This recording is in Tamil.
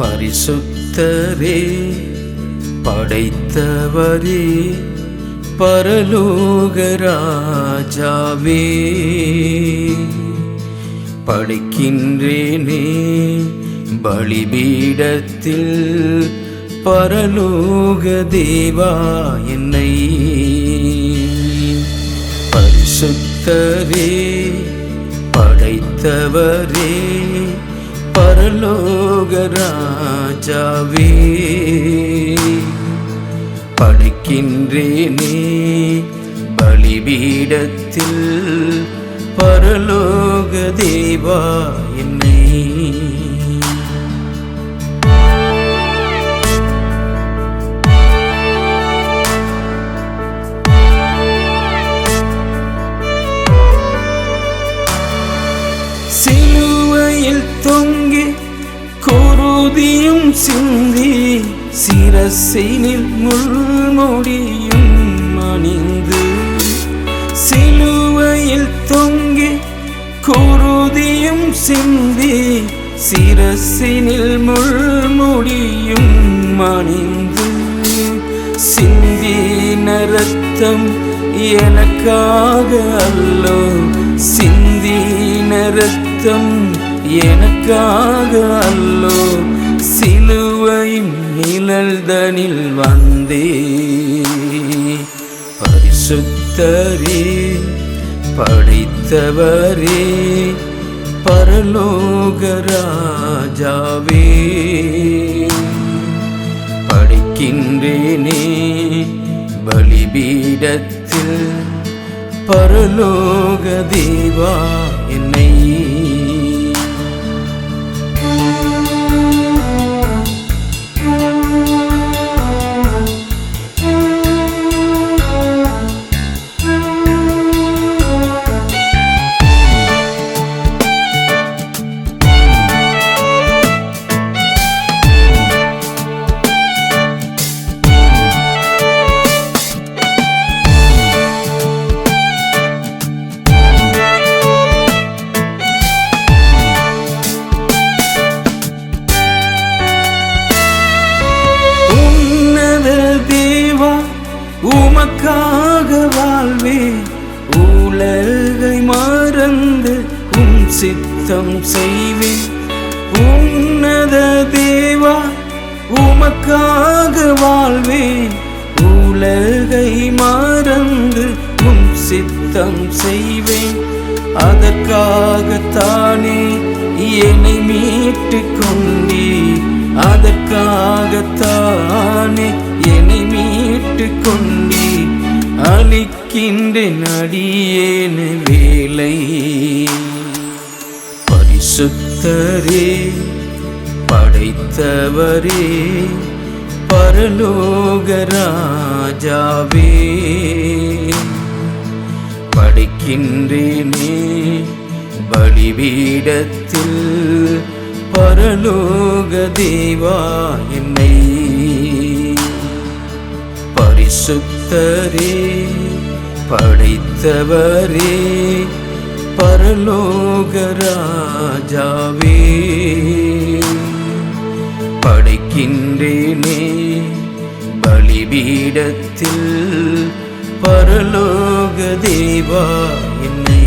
பரிசுத்தரே படைத்தவரே பரலோகராஜாவே படைக்கின்றேனே பலிபீடத்தில் பரலோக தேவா என்னை. பரிசுத்தரே படைத்தவரே பரலோக ராஜாவே படைக்கின்றேனே பலிபீடத்தில் பரலோக தேவா என்னை துதியும் சிந்தி சிரசினில் முள்மொழியும் அணிந்து. சிலுவையில் தொங்கி குருதியும் சிந்தி சிரசினில் முள்முடியும் அணிந்து. சிந்தின ரத்தம் எனக்காக அல்லோ சிந்தின ரத்தம் எனக்காக அல்லோ சிலுவையின் நிழல்தனில் வந்தே. பரிசுத்தரே படைத்தவரே பரலோக ராஜாவே. படைக்கின்றேனே பலிபீடத்தில் பரலோக தேவா. உமக்காக வாழ்வே உலகை மறந்து உம் சித்தம் செய்வேன். உன்னத தேவா உமக்காக வாழ்வேன். உலகை மறந்து உம் சித்தம் செய்வேன். அதற்காகத்தானே என்னை மீட்டு கொண்டே அதற்காகத்தானே கொண்டீ அளிக்கின்றேன் அடியேன வேலை. பரிசுத்தரே படைத்தவரே பரலோக ராஜாவே. படைக்கின்றேனே பலிபீடத்தில் பரலோக தேவா என்னை பரிசுத்தரே படைத்தவரே பரலோக ராஜாவே. படைக்கின்றேனே பலிபீடத்தில் பரலோக தேவா என்னை